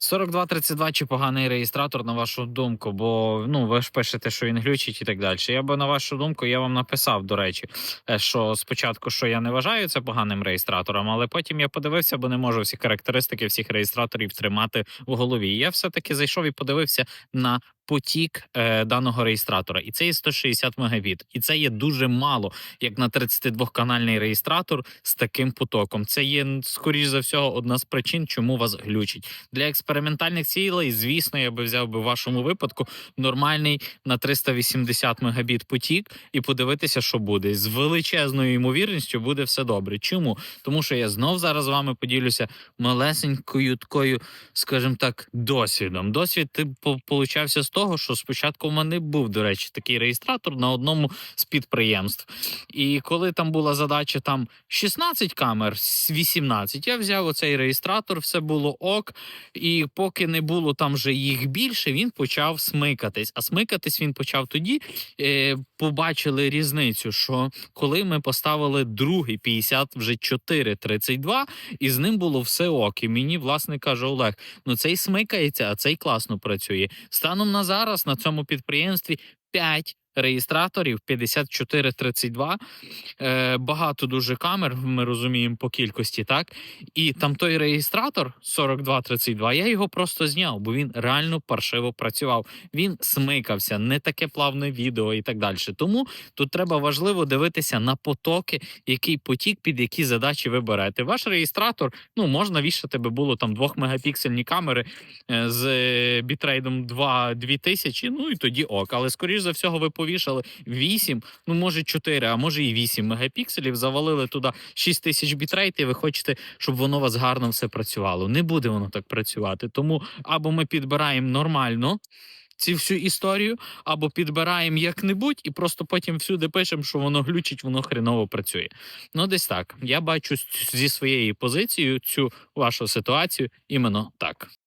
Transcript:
4232 чи поганий реєстратор, на вашу думку, бо ну ви ж пишете, що він глючить і так далі. Я би на вашу думку, я вам написав, до речі, е, що спочатку, що я не вважаю це поганим реєстратором, але потім я подивився, бо не можу всі характеристики всіх реєстраторів тримати в голові. Я все-таки зайшов і подивився на потік е, даного реєстратора, і це є 160 мегабіт. І це є дуже мало, як на 32-канальний реєстратор з таким потоком. Це є скоріш за всього одна з причин, чому вас глючить. Для експериментальних цілей, звісно, я би взяв би в вашому випадку нормальний на 380 мегабіт потік і подивитися, що буде. З величезною ймовірністю буде все добре. Чому? Тому що я знов зараз з вами поділюся малесенькою такою, скажімо так, досвідом. Досвід ти по- получався з того, що спочатку в мене був, до речі, такий реєстратор на одному з підприємств. І коли там була задача там 16 камер, с- 18, я взяв оцей реєстратор, все було ок. І поки не було там вже їх більше, він почав смикатись. А смикатись він почав тоді. Е, побачили різницю, що коли ми поставили другий 50 вже 4,32, і з ним було все ок. І мені власник каже Олег: ну цей смикається, а цей класно працює. Станом на зараз на цьому підприємстві 5 реєстраторів 5432. Е, багато дуже камер, ми розуміємо по кількості, так? І там той реєстратор 4232, я його просто зняв, бо він реально паршиво працював. Він смикався, не таке плавне відео і так далі. Тому тут треба важливо дивитися на потоки, який потік під які задачі ви берете. Ваш реєстратор, ну можна вішати би було там 2 мегапіксельні камери е, з е, бітрейдом 2 2000, ну і тоді ок. Але скоріш за всього, ви повішали 8, ну може 4, а може і 8 мегапікселів, завалили туди 6000 бітрейт, і ви хочете, щоб воно у вас гарно все працювало. Не буде воно так працювати. Тому або ми підбираємо нормально. Цю всю історію, або підбираємо як-небудь, і просто потім всюди пишемо, що воно глючить, воно хреново працює. Ну, десь так. Я бачу зі своєю позицією цю вашу ситуацію іменно так.